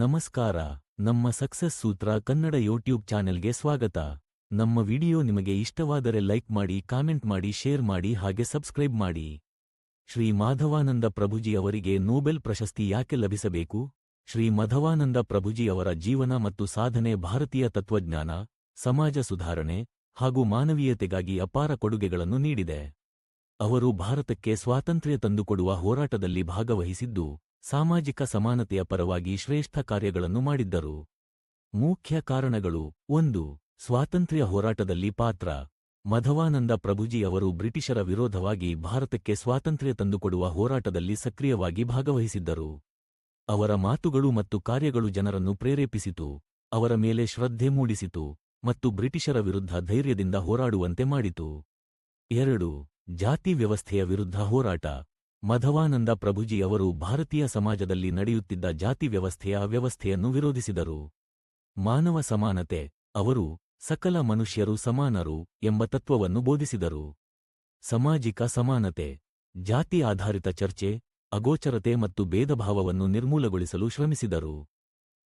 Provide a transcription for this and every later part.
ನಮಸ್ಕಾರ, ನಮ್ಮ ಸಕ್ಸಸ್ ಸೂತ್ರ ಕನ್ನಡ ಯೂಟ್ಯೂಬ್ ಚಾನೆಲ್ಗೆ ಸ್ವಾಗತ. ನಮ್ಮ ವಿಡಿಯೋ ನಿಮಗೆ ಇಷ್ಟವಾದರೆ ಲೈಕ್ ಮಾಡಿ, ಕಾಮೆಂಟ್ ಮಾಡಿ, ಶೇರ್ ಮಾಡಿ ಹಾಗೆ ಸಬ್ಸ್ಕ್ರೈಬ್ ಮಾಡಿ. ಶ್ರೀ ಮಾಧವಾನಂದ ಪ್ರಭುಜಿ ಅವರಿಗೆ ನೋಬೆಲ್ ಪ್ರಶಸ್ತಿ ಯಾಕೆ ಲಭಿಸಬೇಕು? ಶ್ರೀ ಮಾಧವಾನಂದ ಪ್ರಭುಜಿ ಅವರ ಜೀವನ ಮತ್ತು ಸಾಧನೆ ಭಾರತೀಯ ತತ್ವಜ್ಞಾನ, ಸಮಾಜ ಸುಧಾರಣೆ ಹಾಗೂ ಮಾನವೀಯತೆಗಾಗಿ ಅಪಾರ ಕೊಡುಗೆಗಳನ್ನು ನೀಡಿದೆ. ಅವರು ಭಾರತಕ್ಕೆ ಸ್ವಾತಂತ್ರ್ಯ ತಂದುಕೊಡುವ ಹೋರಾಟದಲ್ಲಿ ಭಾಗವಹಿಸಿದ್ದು ಸಾಮಾಜಿಕ ಸಮಾನತೆಯ ಪರವಾಗಿ ಶ್ರೇಷ್ಠ ಕಾರ್ಯಗಳನ್ನು ಮಾಡಿದ್ದರು. ಮುಖ್ಯ ಕಾರಣಗಳು. ಒಂದು, ಸ್ವಾತಂತ್ರ್ಯ ಹೋರಾಟದಲ್ಲಿ ಪಾತ್ರ. ಮಧವಾನಂದ ಪ್ರಭುಜಿ ಅವರು ಬ್ರಿಟಿಷರ ವಿರೋಧವಾಗಿ ಭಾರತಕ್ಕೆ ಸ್ವಾತಂತ್ರ್ಯ ತಂದುಕೊಡುವ ಹೋರಾಟದಲ್ಲಿ ಸಕ್ರಿಯವಾಗಿ ಭಾಗವಹಿಸಿದ್ದರು. ಅವರ ಮಾತುಗಳು ಮತ್ತು ಕಾರ್ಯಗಳು ಜನರನ್ನು ಪ್ರೇರೇಪಿಸಿತು. ಅವರ ಮೇಲೆ ಶ್ರದ್ಧೆ ಮೂಡಿಸಿತು ಮತ್ತು ಬ್ರಿಟಿಷರ ವಿರುದ್ಧ ಧೈರ್ಯದಿಂದ ಹೋರಾಡುವಂತೆ ಮಾಡಿತು. ಎರಡು, ಜಾತಿ ವ್ಯವಸ್ಥೆಯ ವಿರುದ್ಧ ಹೋರಾಟ. ಮಧವಾನಂದ ಪ್ರಭುಜಿ ಅವರು ಭಾರತೀಯ ಸಮಾಜದಲ್ಲಿ ನಡೆಯುತ್ತಿದ್ದ ಜಾತಿ ವ್ಯವಸ್ಥೆಯ ಅವ್ಯವಸ್ಥೆಯನ್ನು ವಿರೋಧಿಸಿದರು. ಮಾನವ ಸಮಾನತೆ, ಅವರು ಸಕಲ ಮನುಷ್ಯರು ಸಮಾನರು ಎಂಬ ತತ್ವವನ್ನು ಬೋಧಿಸಿದರು. ಸಾಮಾಜಿಕ ಸಮಾನತೆ, ಜಾತಿ ಆಧಾರಿತ ಚರ್ಚೆ, ಅಗೋಚರತೆ ಮತ್ತು ಭೇದಭಾವವನ್ನು ನಿರ್ಮೂಲಗೊಳಿಸಲು ಶ್ರಮಿಸಿದರು.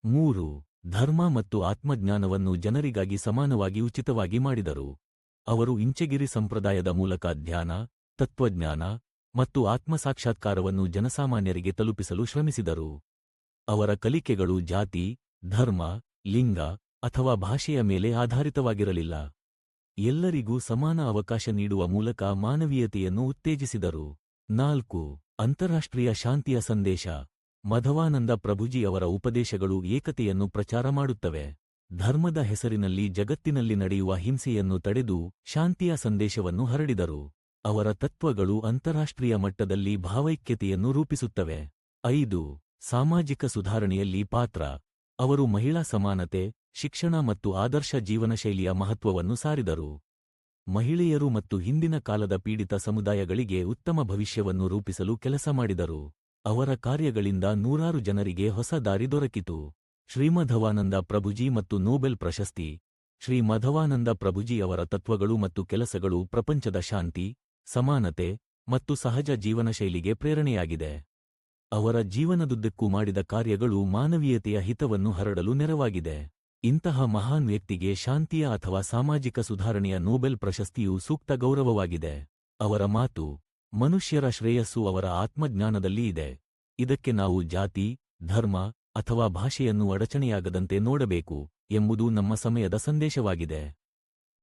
ಮೂರು, ಧರ್ಮ ಮತ್ತು ಆತ್ಮಜ್ಞಾನವನ್ನು ಜನರಿಗಾಗಿ ಸಮಾನವಾಗಿ ಉಚಿತವಾಗಿ ಮಾಡಿದರು. ಅವರು ಇಂಚಗಿರಿ ಸಂಪ್ರದಾಯದ ಮೂಲಕ ಧ್ಯಾನ, ತತ್ವಜ್ಞಾನ ಮತ್ತು ಆತ್ಮಸಾಕ್ಷಾತ್ಕಾರವನ್ನು ಜನಸಾಮಾನ್ಯರಿಗೆ ತಲುಪಿಸಲು ಶ್ರಮಿಸಿದರು. ಅವರ ಕಲಿಕೆಗಳು ಜಾತಿ, ಧರ್ಮ, ಲಿಂಗ ಅಥವಾ ಭಾಷೆಯ ಮೇಲೆ ಆಧಾರಿತವಾಗಿರಲಿಲ್ಲ. ಎಲ್ಲರಿಗೂ ಸಮಾನ ಅವಕಾಶ ನೀಡುವ ಮೂಲಕ ಮಾನವೀಯತೆಯನ್ನು ಉತ್ತೇಜಿಸಿದರು. ನಾಲ್ಕು, ಅಂತಾರಾಷ್ಟ್ರೀಯ ಶಾಂತಿಯ ಸಂದೇಶ. ಮಧವಾನಂದ ಪ್ರಭುಜಿ ಅವರ ಉಪದೇಶಗಳು ಏಕತೆಯನ್ನು ಪ್ರಚಾರ ಮಾಡುತ್ತವೆ. ಧರ್ಮದ ಹೆಸರಿನಲ್ಲಿ ಜಗತ್ತಿನಲ್ಲಿ ನಡೆಯುವ ಹಿಂಸೆಯನ್ನು ತಡೆದು ಶಾಂತಿಯ ಸಂದೇಶವನ್ನು ಹರಡಿದರು. ಅವರ ತತ್ವಗಳು ಅಂತಾರಾಷ್ಟ್ರೀಯ ಮಟ್ಟದಲ್ಲಿ ಭಾವೈಕ್ಯತೆಯನ್ನು ರೂಪಿಸುತ್ತವೆ. ಐದು, ಸಾಮಾಜಿಕ ಸುಧಾರಣೆಯಲ್ಲಿ ಪಾತ್ರ. ಅವರು ಮಹಿಳಾ ಸಮಾನತೆ, ಶಿಕ್ಷಣ ಮತ್ತು ಆದರ್ಶ ಜೀವನಶೈಲಿಯ ಮಹತ್ವವನ್ನು ಸಾರಿದರು. ಮಹಿಳೆಯರು ಮತ್ತು ಹಿಂದಿನ ಕಾಲದ ಪೀಡಿತ ಸಮುದಾಯಗಳಿಗೆ ಉತ್ತಮ ಭವಿಷ್ಯವನ್ನು ರೂಪಿಸಲು ಕೆಲಸ ಮಾಡಿದರು. ಅವರ ಕಾರ್ಯಗಳಿಂದ ನೂರಾರು ಜನರಿಗೆ ಹೊಸ ದಾರಿ ದೊರಕಿತು. ಶ್ರೀಮಧವಾನಂದ ಪ್ರಭುಜಿ ಮತ್ತು ನೋಬೆಲ್ ಪ್ರಶಸ್ತಿ. ಶ್ರೀ ಮಧವಾನಂದ ಪ್ರಭುಜಿ ಅವರ ತತ್ವಗಳು ಮತ್ತು ಕೆಲಸಗಳು ಪ್ರಪಂಚದ ಶಾಂತಿ ಸಮಾನತೆ ಮತ್ತು ಸಹಜ ಜೀವನಶೈಲಿಗೆ ಪ್ರೇರಣೆಯಾಗಿದೆ. ಅವರ ಜೀವನದುದ್ದಕ್ಕೂ ಮಾಡಿದ ಕಾರ್ಯಗಳು ಮಾನವೀಯತೆಯ ಹಿತವನ್ನು ಹರಡಲು ನೆರವಾಗಿದೆ. ಇಂತಹ ಮಹಾನ್ ವ್ಯಕ್ತಿಗೆ ಶಾಂತಿಯ ಅಥವಾ ಸಾಮಾಜಿಕ ಸುಧಾರಣೆಯ ನೋಬೆಲ್ ಪ್ರಶಸ್ತಿಯು ಸೂಕ್ತ ಗೌರವವಾಗಿದೆ. ಅವರ ಮಾತು, ಮನುಷ್ಯರ ಶ್ರೇಯಸ್ಸು ಅವರ ಆತ್ಮಜ್ಞಾನದಲ್ಲಿ ಇದೆ. ಇದಕ್ಕೆ ನಾವು ಜಾತಿ, ಧರ್ಮ ಅಥವಾ ಭಾಷೆಯನ್ನು ಅಡಚಣೆಯಾಗದಂತೆ ನೋಡಬೇಕು ಎಂಬುದು ನಮ್ಮ ಸಮಯದ ಸಂದೇಶವಾಗಿದೆ.